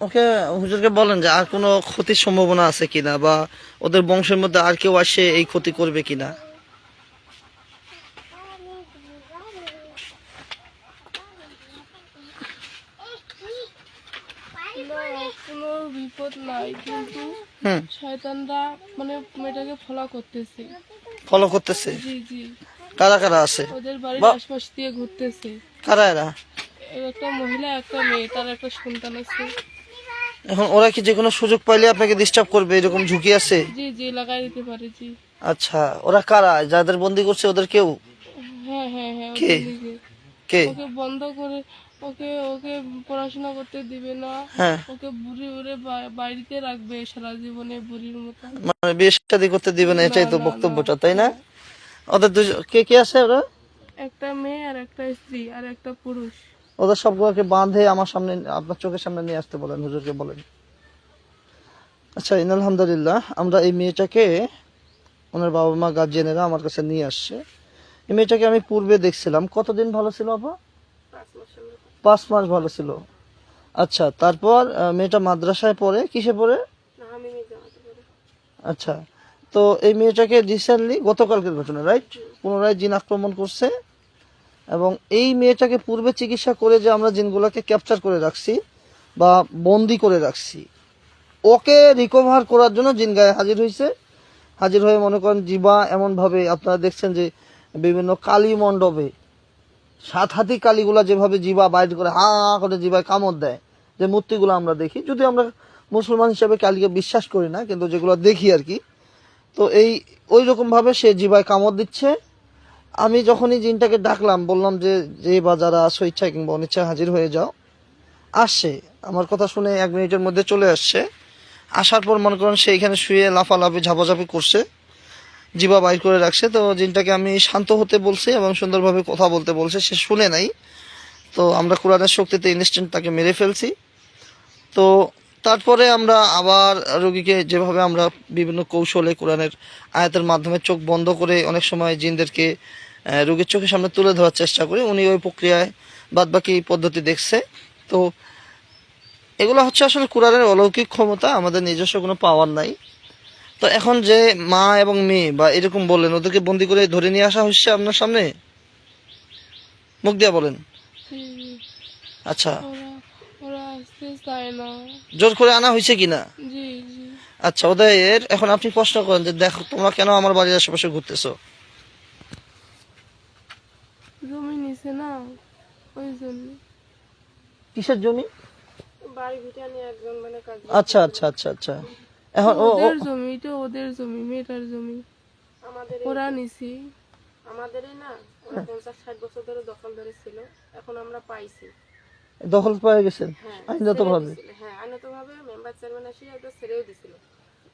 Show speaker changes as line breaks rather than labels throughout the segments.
ওকে হুজুরকে বলেন যে আর কোনো ক্ষতির সম্ভাবনা আছে কিনা বা ওদের বংশের মধ্যে আর কেউ আসে এই ক্ষতি করবে কিনা?
কোনো বিপদ নাই কিন্তু শয়তানরা মানে মেয়েটাকে ফলো করতেছে।
ফলো করতেছে?
জি জি।
কারা কারা আছে?
ওদের বাড়ির আশপাশ দিয়ে ঘুরতেছে।
কারা এর?
একটা মহিলা একটা মেয়ে তার একটা সন্তান আছে।
এখন ওরা কি যে কোনো সুযোগ পাইলে আপনাকে ডিস্টার্ব করবে এরকম ঝুঁকি আছে?
জি জি লাগাই দিতে পারে জি।
আচ্ছা ওরা কারা? যাদের বন্দি করছে ওদের কেউ?
হ্যাঁ হ্যাঁ হ্যাঁ
কে? কে?
ওকে বন্ধ করে ওকে ওকে পড়াশোনা করতে দিবে না।
হ্যাঁ।
ওকে বুড়ি উড়ে বাড়িতে রাখবে সারা জীবনে বুড়ির মতো
মানে বিয়ে শাদী করতে দিবে না এটাই তো বক্তব্যটা তাই না? ওদের দুজন কে কে আছে ওরা?
একটা মেয়ে আর একটা স্ত্রী আর একটা পুরুষ।
ওদের সবগুলোকে বাঁধে আমার সামনে, আপনার চোখের সামনে নিয়ে আসতে বলেন, হুজুরকে বলেন। আচ্ছা ইন আলহামদুলিল্লাহ আমরা এই মেয়েটাকে ওনার বাবা মা গার্জিয়ানেরা আমার কাছে নিয়ে আসছে। এই মেয়েটাকে আমি পূর্বে দেখছিলাম। কতদিন ভালো ছিল আপা? পাঁচ মাস ভালো ছিল। আচ্ছা তারপর মেয়েটা মাদ্রাসায় পড়ে, কিসে পড়ে? আচ্ছা তো এই মেয়েটাকে রিসেন্টলি গতকালকের ঘটনা রাইট পুনরায় জিন আক্রমণ করছে। এবং এই মেয়েটাকে পূর্বে চিকিৎসা করে যে আমরা জিনগুলোকে ক্যাপচার করে রাখছি বা বন্দি করে রাখছি, ওকে রিকভার করার জন্য জিন গায়ে হাজির হয়েছে। হাজির হয়ে মনে করেন জিবা এমনভাবে আপনারা দেখছেন যে বিভিন্ন কালী মণ্ডপে, সাত হাতি কালীগুলা যেভাবে জিবা বাইর করে হা করে জিবায় কামড় দেয়, যে মূর্তিগুলো আমরা দেখি। যদি আমরা মুসলমান হিসাবে কালীকে বিশ্বাস করি না, কিন্তু যেগুলো দেখি আর কি, তো এই ওই রকমভাবে সে জিবায় কামড় দিচ্ছে। আমি যখনই জিনটাকে ডাকলাম, বললাম যে যে বা যারা আসো ইচ্ছা কিংবা অনিচ্ছা হাজির হয়ে যাও। আসছে আমার কথা শুনে এক মিনিটের মধ্যে চলে আসছে। আসার পর মনে করেন সে এখানে শুয়ে লাফালাফি, ঝাপাঝাপি করছে। জিবা বাইর করে রাখছে। তো জিনটাকে আমি শান্ত হতে বলছি এবং সুন্দরভাবে কথা বলতে বলছে। সে শুনে নাই। তো আমরা কোরআনের শক্তিতে ইনস্ট্যান্ট তাকে মেরে ফেলছি। তো তারপরে আমরা আবার রোগীকে যেভাবে আমরা বিভিন্ন কৌশলে কোরআনের আয়াতের মাধ্যমে চোখ বন্ধ করে অনেক সময় জিনদেরকে রোগীর চোখের সামনে তুলে ধরার চেষ্টা করি। উনি ওই প্রক্রিয়ায় বাদবাকি পদ্ধতি দেখছে। তো এগুলো হচ্ছে আসলে কোরআনের অলৌকিক ক্ষমতা আমাদের নিজস্ব কোনো পাওয়ার নাই। তো এখন যে মা এবং মেয়ে বা এরকম বললেন ওদেরকে বন্দি করে ধরে নিয়ে আসা হচ্ছে আপনার সামনে? মুখ দিয়া বলেন। আচ্ছা। জোর করে আনা হয়েছে কিনা? আচ্ছা ওদের এখন আপনি প্রশ্ন করেন যে দেখো তোমরা কেন আমার বাড়ির আশেপাশে ঘুরতেছো?
নিছে না? ওই জন্য।
কিসের জমি?
বাড়ি ভিটা নিয়ে একজন মানে কাজ
আচ্ছা আচ্ছা আচ্ছা আচ্ছা। এখন ও
ওদের জমি এটা ওদের জমি মেয়েটার জমি।
আমাদের
ওরা নিছি।
আমাদেরই না ওরা পঞ্চাশ ষাট বছর ধরে দখল ধরে ছিল। এখন আমরা পাইছি।
দখল পেয়ে গেছেন
হ্যাঁ
আইনত ভাবে
হ্যাঁ আইনত ভাবে মেম্বার চেয়ারম্যান আসি একটা ছেড়েও দিছিল।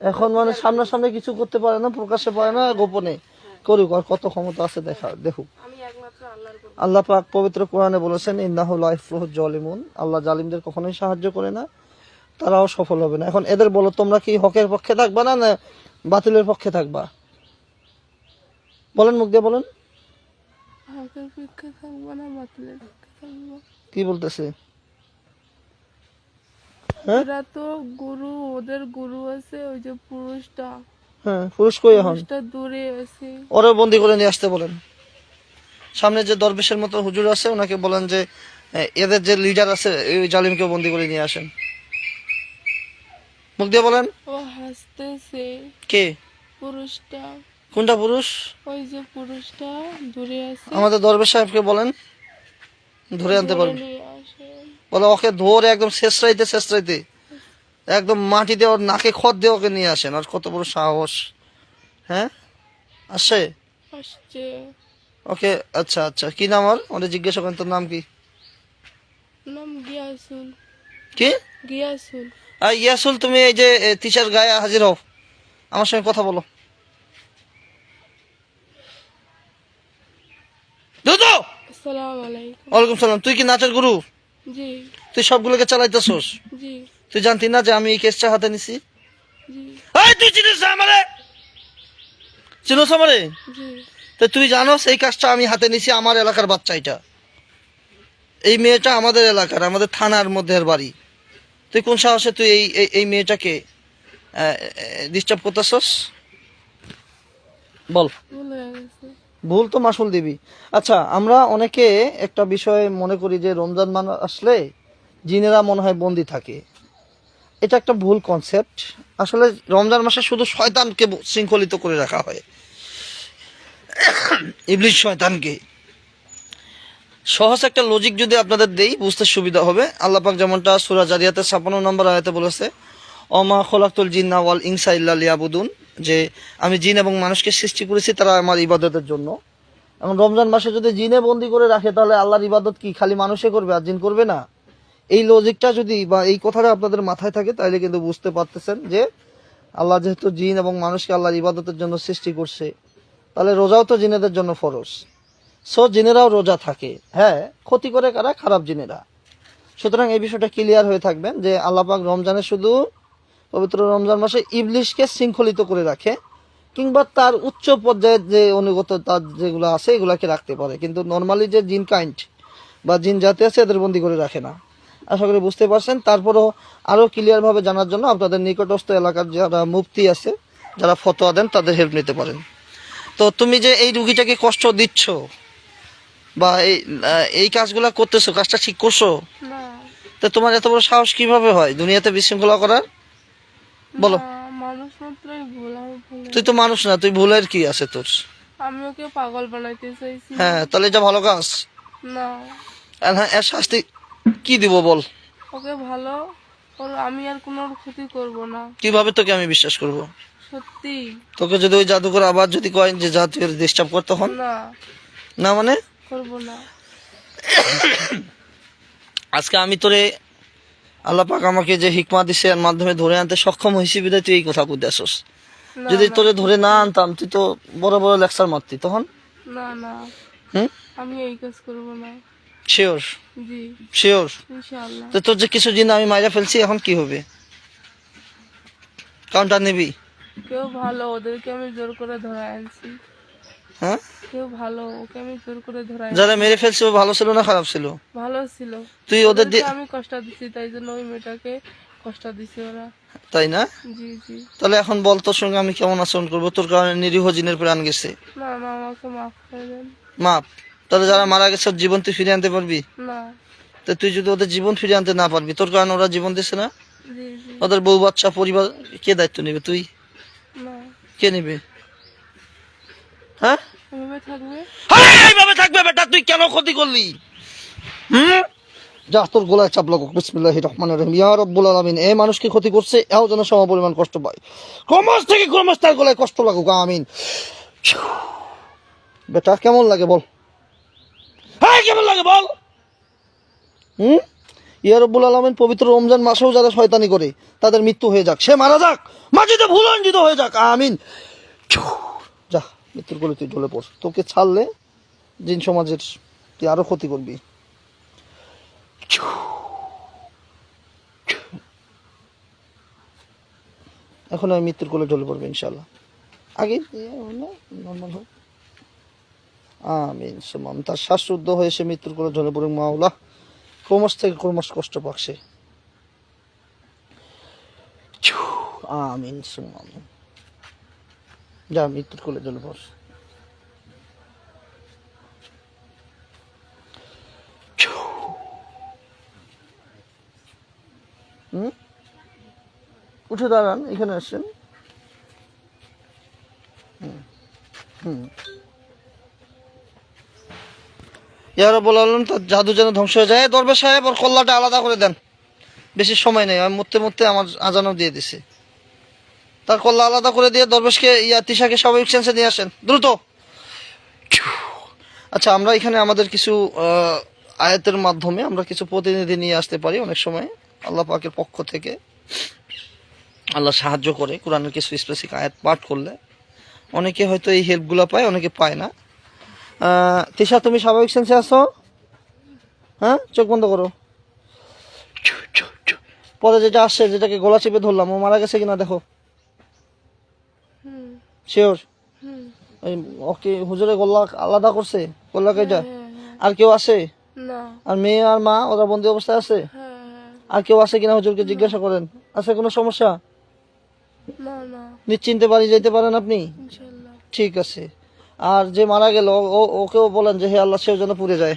এখন মানে সামনাসামনি কিছু করতে পারে না প্রকাশ্যে পারে না গোপনে? করুক আর কত ক্ষমতা আছে দেখা দেখুক।
আমি একমাত্র আল্লাহর উপর
আল্লাহ পাক পবিত্র কোরআনে বলেছেন ইন্নাহু লাইফুহ জলিমুন। আল্লাহ জালিমদের কখনোই সাহায্য করে না তারাও সফল হবে না। এখন এদের বলো তোমরা কি হকের পক্ষে থাকবা না না বাতিলের পক্ষে থাকবা? বলেন মুখ দিয়ে বলেন।
হাতের পক্ষে থাকব না বাতিলের পক্ষে থাকব।
কি বলতেছে? হ্যাঁ?
তো গুরু ওদের গুরু আছে ওই যে পুরুষটা।
হ্যাঁ পুরুষ কই এখন
দূরে আছে।
ওরে বন্দি করে নিয়ে আসতে বলেন। সামনে যে দরবেশের মতো হুজুর আছে ওনাকে বলেন যে এদের যে লিডার আছে এই জালিমকে বন্দি করে নিয়ে আসেন। মুখ দিয়ে বলেন।
ও হাসতেছে।
কে?
পুরুষটা।
কোনটা পুরুষ?
ওই যে পুরুষটা দূরে আছে।
আমাদের দরবেশ সাহেবকে বলেন। ধরে আনতে পারবেন
নিয়ে
বলে ওকে ধরে একদম শেষ রাইতে শেষ রাইতে। একদম মাটিতে ওর নাকে খত দিয়ে ওকে নিয়ে আসেন আর কত বড় সাহস। হ্যাঁ? আসে ওকে আচ্ছা আচ্ছা। কি নাম আর ওটা জিজ্ঞাসা করেন তোর নাম কি?
নাম গিয়াসুল।
কি?
গিয়াসুল।
আর ইয়াসুল তুমি এই যে টিচার গায়ে হাজির হও। আমার সঙ্গে কথা বলো। দুদু!
আসসালামু আলাইকুম।
ওয়ালাইকুম সালাম। তুই কি নাচের গুরু?
জি।
তুই সবগুলোকে চালাইতেছস?
জি।
তুই জানতি না যে আমি এই কেসটা হাতে নিছি? তুই চিনিস আমারে? চিনোস আমারে? তো তুই জানোস এই কাজটা আমি হাতে নিছি আমার এলাকার বাচ্চা এটা। এই মেয়েটা আমাদের এলাকার আমাদের থানার মধ্যে বাড়ি। তুই কোন সাহসে তুই এই এই- মেয়েটাকে ডিস্টার্ব করতেছস? বল।
ভুল
তো মাসুল দিবি। আচ্ছা আমরা অনেকে একটা বিষয় মনে করি যে রমজান মান আসলে জিনেরা মনে হয় বন্দি থাকে। এটা একটা ভুল কনসেপ্ট আসলে রমজান মাসে শুধু শয়তানকে শৃঙ্খলিত করে রাখা হয়। ইবলিশ শয়তানকে। সহজ একটা লজিক যদি আপনাদের দেই, বুঝতে সুবিধা হবে। আল্লাহ পাক যেমনটা সুরা জারিয়াতে ছাপান্ন নম্বর আয়াতে বলেছে, অমা খোলাকুল জিন্না ওয়াল ইনসা ইল্লা লিয়াবুদুন যে আমি জিন এবং মানুষকে সৃষ্টি করেছি তারা আমার ইবাদতের জন্য। এবং রমজান মাসে যদি জিনে বন্দি করে রাখে, তাহলে আল্লাহর ইবাদত কি? খালি মানুষে করবে আর জিন করবে না? এই লজিকটা যদি বা এই কথাটা আপনাদের মাথায় থাকে, তাহলে কিন্তু বুঝতে পারতেছেন যে আল্লাহ যেহেতু জিন এবং মানুষকে আল্লাহর ইবাদতের জন্য সৃষ্টি করছে, তাহলে রোজাও তো জিনেদের জন্য ফরজ। সো জিনেরাও রোজা থাকে। হ্যাঁ ক্ষতি করে কারা? খারাপ জিনেরা। সুতরাং এই বিষয়টা ক্লিয়ার হয়ে থাকবেন যে আল্লাহ পাক রমজানে শুধু পবিত্র রমজান মাসে ইবলিশকে শৃঙ্খলিত করে রাখে, কিংবা তার উচ্চ পর্যায়ের যে অনুগত, তার যেগুলো আছে, এগুলাকে রাখতে পারে। কিন্তু নর্মালি যে জিন কাইন্ড বা জিন জাতি আছে, এদের বন্দি করে রাখে না। আশা করি বুঝতে পারছেন। তারপরও আরও ক্লিয়ারভাবে জানার জন্য আপনাদের নিকটস্থ এলাকার যারা মুফতি আছে যারা ফতোয়া দেন তাদের হেল্প নিতে পারেন। তো তুমি যে এই রুগীটাকে কষ্ট দিচ্ছ বা এই এই কাজগুলো করতেছো কাজটা ঠিক করছ? তো তোমার এত বড় সাহস কীভাবে হয় দুনিয়াতে বিশৃঙ্খলা করার? বলো। তুই তো মানুষ না তুই ভুলের কি আছে তোর?
আমি ওকে পাগল বানাইতে চাইছি।
হ্যাঁ তাহলে এটা ভালো কাজ।
না।
আর হ্যাঁ এর শাস্তি কি দিব বল?
ওকে ভালো ওর আমি আর কোনো ক্ষতি করব না।
কীভাবে তোকে আমি বিশ্বাস করব?
সত্যি।
তোকে যদি ওই জাদুকর আবার যদি কয় যে যা তুই ডিস্টার্ব কর তখন
না।
না মানে?
করব না।
আজকে আমি তোরে আল্লাহ পাক আমাকে যে হিকমা দিছে এর মাধ্যমে ধরে আনতে সক্ষম হয়েছি বিধায় তুই এই কথা বুঝতে আসস। যদি তোরে ধরে না আনতাম তুই তো বড় বড় লেকচার মারতি তখন?
না না।
হুম?
আমি এই কাজ করব না।
শিওর শিওর
ইনশাআল্লাহ।
তো তোর যে কিছু জিন আমি মাইরা ফেলছি এখন কি হবে? কাউন্টার নিবি?
কেউ ভালো ওদেরকে আমি জোর করে ধরে আনছি।
হ্যাঁ?
কেউ ভালো ওকে আমি জোর করে ধরে আনছি।
যারা মেরে ফেলছে ও ভালো ছিল না খারাপ ছিল?
ভালো ছিল।
তুই ওদের দিয়ে
আমি কষ্ট দিচ্ছি তাই জন্য ওই মেয়েটাকে কষ্ট দিছে ওরা।
তাই না?
জি জি।
তাহলে এখন বল তোর সঙ্গে আমি কেমন আচরণ করব? তোর কারণে নিরীহ জিনের প্রাণ গেছে।
না না আমাকে মাফ করে দেন।
মাপ তাহলে যারা মারা গেছে ওর জীবন তুই ফিরে আনতে পারবি?
না।
তো তুই যদি ওদের জীবন ফিরে আনতে না পারবি তোর কারণে ওরা জীবন দিছে না? ওদের বউ বাচ্চা পরিবার কে দায়িত্ব নেবে তুই? কে নেবে? হ্যাঁ?
এভাবে থাকবে?
আরে, এইভাবে থাকবে বেটা তুই কেন ক্ষতি করলি? হুম? যা তোর গোলায় চাপ লাগো বিসমিল্লাহ রহমান রহিম। ইয়া রব্বুল আলামিন এই মানুষকে ক্ষতি করছে? এও যেন সম পরিমাণ কষ্ট পায়। ক্রমশ থেকে ক্রমশ তার গলায় কষ্ট লাগুক আমিন। বেটা কেমন লাগে বল? বল। হুম? আলামিন পবিত্র রমজান মাসেও যারা শয়তানি করে, তাদের মৃত্যু হয়ে যাক। সে মারা যাক। মাটিতে ভুলঞ্জিত হয়ে যাক। আমিন। যা, মৃত্যুর কোলে তুই ঢলে পড়। তোকে ছাড়লে জিন সমাজের তুই আরও ক্ষতি করবি। এখন আমি মৃত্যুর কোলে ঢলে পড়বে ইনশাল্লাহ আগে নর্মাল হোক আমিন সুমাম তার শ্বাসরুদ্ধ হয়ে সে মৃত্যুর কোলে ঢলে পড়ে। মাওলা, ক্রমশ থেকে ক্রমশ কষ্ট পাকছে আমিন সুমাম যা মৃত্যুর কোলে ঢলে পড় উঠে দাঁড়ান, এখানে আসেন। হুম হুম। ইয়ার বললাম তার জাদু যেন ধ্বংস হয়ে যায়। দরবার সাহেব, ওর কল্লাটা আলাদা করে দেন। বেশি সময় নেই, আমি মরতে মরতে আমার আজানও দিয়ে দিছে। তার কল্লা আলাদা করে দিয়ে দরবেশকে, ইয়া তিশাকে স্বাভাবিক সেন্সে নিয়ে আসেন। দ্রুত! আচ্ছা আমরা এখানে আমাদের কিছু আয়াতের মাধ্যমে আমরা কিছু প্রতিনিধি নিয়ে আসতে পারি অনেক সময়, আল্লাহ পাকের পক্ষ থেকে। আল্লাহ সাহায্য করে, কোরআনের কিছু স্পেসিফিক আয়াত পাঠ করলে। অনেকে হয়তো এই হেল্পগুলো পায়, অনেকে পায় না। তিশা তুমি স্বাভাবিক সেন্সে আসো হ্যাঁ? চোখ বন্ধ করো। পরে যেটা আসছে যেটাকে গলা চেপে ধরলাম ও মারা গেছে কিনা দেখো। শিওর ওই ওকে হুজুরে গোল্লা আলাদা করছে? গোল্লা কয়টা
হ্যাঁ হ্যাঁ।
আর কেউ আছে আর মেয়ে আর মা ওরা বন্দি অবস্থায় আছে?
হ্যাঁ হ্যাঁ।
আর কেউ আছে কিনা হুজুরকে জিজ্ঞাসা করেন? আছে কোনো সমস্যা? নিশ্চিন্তে বাড়ি যেতে পারেন আপনি? ঠিক আছে। আর যে মারা গেল ও- ওকেও বলেন যে হে আল্লাহ সেও যেন পুড়ে যায়।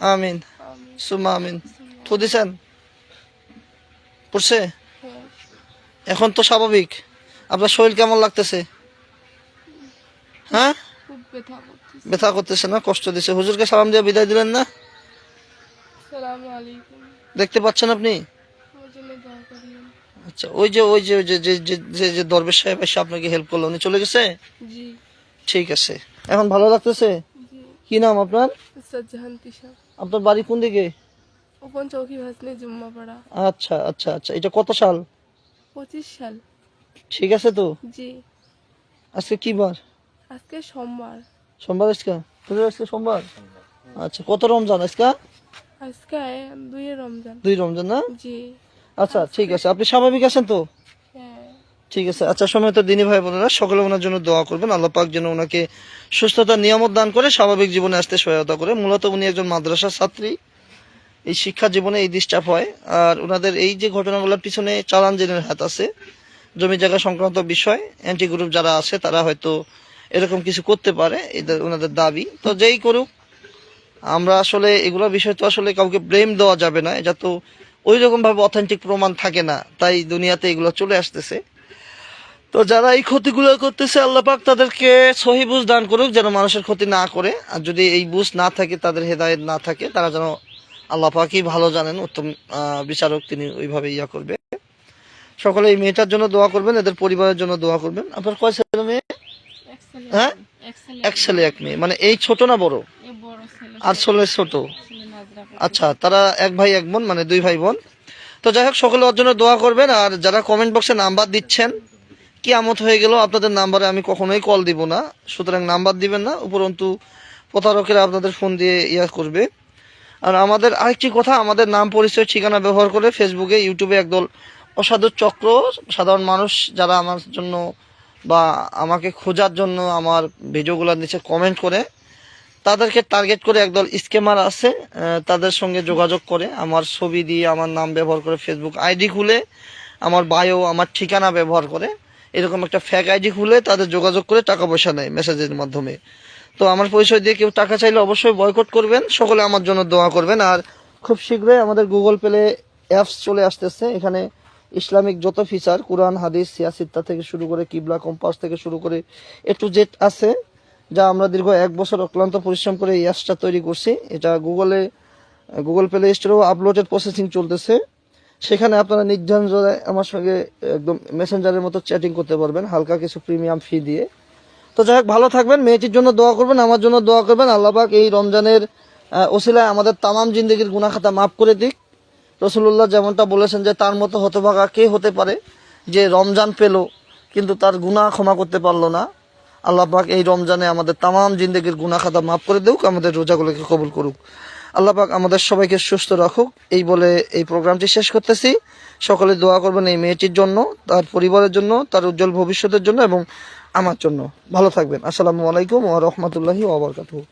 আমিন। সুমা আমিন। থু দিছেন? পড়ছে? এখন তো স্বাভাবিক। আপনার শরীর কেমন লাগতেছে? হ্যাঁ?
ব্যথা করতেছে
না? কষ্ট দিছে। হুজুরকে সালাম দিয়ে বিদায় দিলেন না? দেখতে পাচ্ছেন আপনি
আমার জন্য দোয়া করিয়েন
আচ্ছা ওই যে ওই যে যে যে যে- দরবেশ সাহেব এসে আপনাকে হেল্প করল উনি চলে গেছে?
জি।
ঠিক আছে। এখন ভালো লাগতেছে? কি নাম আপনার? আপনার বাড়ি কোন দিকে? আচ্ছা আচ্ছা আচ্ছা। এটা কত সাল?
পঁচিশ সাল।
ঠিক আছে তো?
জি।
আজকে কি বার?
আজকে সোমবার।
সোমবার আজকে? আজকে সোমবার? আচ্ছা কত রমজান আজকে?
আজকে দুই রমজান।
দুই রমজান না?
জি।
আচ্ছা ঠিক আছে। আপনি স্বাভাবিক আছেন তো?
হ্যাঁ।
ঠিক আছে। আচ্ছা সময় তো দিনী ভাই বোনেরা। সকলে ওনার জন্য দোয়া করবেন। আল্লাহ পাক যেন ওনাকে সুস্থতার নিয়ামত দান করে স্বাভাবিক জীবনে আসতে সহায়তা করে। মূলত উনি একজন মাদ্রাসা ছাত্রী। এই শিক্ষা জীবনে এই ডিস্টার্ব হয়। আর ওনাদের এই যে ঘটনাগুলোর পিছনে চালান জেনের হাত আছে জমি জায়গা সংক্রান্ত বিষয় অ্যান্টি গ্রুপ যারা আছে তারা হয়তো এরকম কিছু করতে পারে। এদের ওনাদের দাবি। তো যেই করুক আমরা আসলে এগুলো বিষয় তো আসলে কাউকে ব্লেম দেওয়া যাবে না। এটা তো ওই রকম ভাবে অথেন্টিক প্রমাণ থাকে না তাই দুনিয়াতে এগুলো চলে আসতেছে। তো যারা এই ক্ষতিগুলো করতেছে আল্লাহ পাক তাদেরকে সহি বুঝ দান করুক যেন মানুষের ক্ষতি না করে। আর যদি এই বুঝ না থাকে তাদের হেদায়েত না থাকে তারা যেন আল্লাহ পাকই ভালো জানেন উত্তম বিচারক তিনি ওইভাবে ইয়া করবে। সকলে এই মেয়েটার জন্য দোয়া করবেন এদের পরিবারের জন্য দোয়া করবেন। আপনার কয় ছেলে মেয়ে? হ্যাঁ? এক ছেলে এক মেয়ে। মানে এই ছোট না বড়? আর ছেলে ছোট? আচ্ছা তারা এক ভাই, এক বোন মানে দুই ভাই বোন। তো যাই হোক, সকলে ওর জন্য দোয়া করবেন, আর যারা কমেন্ট বক্সে নাম্বার দিচ্ছেন কি আমত হয়ে গেল, আপনাদের নাম্বারে আমি কখনোই কল দিব না। সুতরাং নাম্বার দিবেন না, উপরন্তু প্রতারকেরা আপনাদের ফোন দিয়ে ইয়া করবে। আর আমাদের আরেকটি কথা, আমাদের নাম, পরিচয়, ঠিকানা ব্যবহার করে ফেসবুকে ইউটিউবে একদল অসাধু চক্র, সাধারণ মানুষ যারা আমার জন্য বা আমাকে খোঁজার জন্য আমার ভিডিওগুলোর নিচে কমেন্ট করে তাদেরকে টার্গেট করে একদল স্কেমার আছে তাদের সঙ্গে যোগাযোগ করে, আমার ছবি দিয়ে, আমার নাম ব্যবহার করে ফেসবুক আইডি খুলে, আমার বায়ো আমার ঠিকানা ব্যবহার করে, এরকম একটা ফ্যাক আইডি খুলে তাদের যোগাযোগ করে টাকা পয়সা নেয় মেসেজের মাধ্যমে। তো আমার পরিচয় দিয়ে কেউ টাকা চাইলে অবশ্যই বয়কট করবেন, সকলে আমার জন্য দোয়া করবেন, আর খুব শীঘ্রই আমাদের গুগল পেলে অ্যাপস চলে আসতেছে, এখানে ইসলামিক যত ফিচার কোরআন হাদিস সিয়াসিত্তা থেকে শুরু করে কিবলা কম্পাস থেকে শুরু করে এ টু জেড আছে যা আমরা দীর্ঘ এক বছর অক্লান্ত পরিশ্রম করে এই অ্যাপসটা তৈরি করছি। এটা গুগলে গুগল প্লে স্টোরেও আপলোডেড প্রসেসিং চলতেছে। সেখানে আপনারা নির্ধারণ নির্ঝঞ্ঝায় আমার সঙ্গে একদম মেসেঞ্জারের মতো চ্যাটিং করতে পারবেন, হালকা কিছু প্রিমিয়াম ফি দিয়ে। তো যাই হোক, ভালো থাকবেন, মেয়েটির জন্য দোয়া করবেন, আমার জন্য দোয়া করবেন। আল্লাহবাক এই রমজানের ওসিলায় আমাদের তামাম জিন্দগির গুনাখাতা মাফ করে দিক। রসুল্লাহ যেমনটা বলেছেন যে, তার মতো হতভাগা কে হতে পারে যে রমজান পেল, কিন্তু তার গুনাহ ক্ষমা করতে পারল না। আল্লাহ পাক এই রমজানে আমাদের তাম জিন্দগির গুনা খাতা মাফ করে দেউক, আমাদের রোজাগুলোকে কবুল করুক। আল্লাহ পাক আমাদের সবাইকে সুস্থ রাখুক। এই বলে এই প্রোগ্রামটি শেষ করতেছি। সকলে দোয়া করবেন এই মেয়েটির জন্য, তার পরিবারের জন্য, তার উজ্জ্বল ভবিষ্যতের জন্য এবং আমার জন্য। ভালো থাকবেন। আসসালামু আলাইকুম ও রহমতুল্লাহি ওয়া বারাকাতুহু।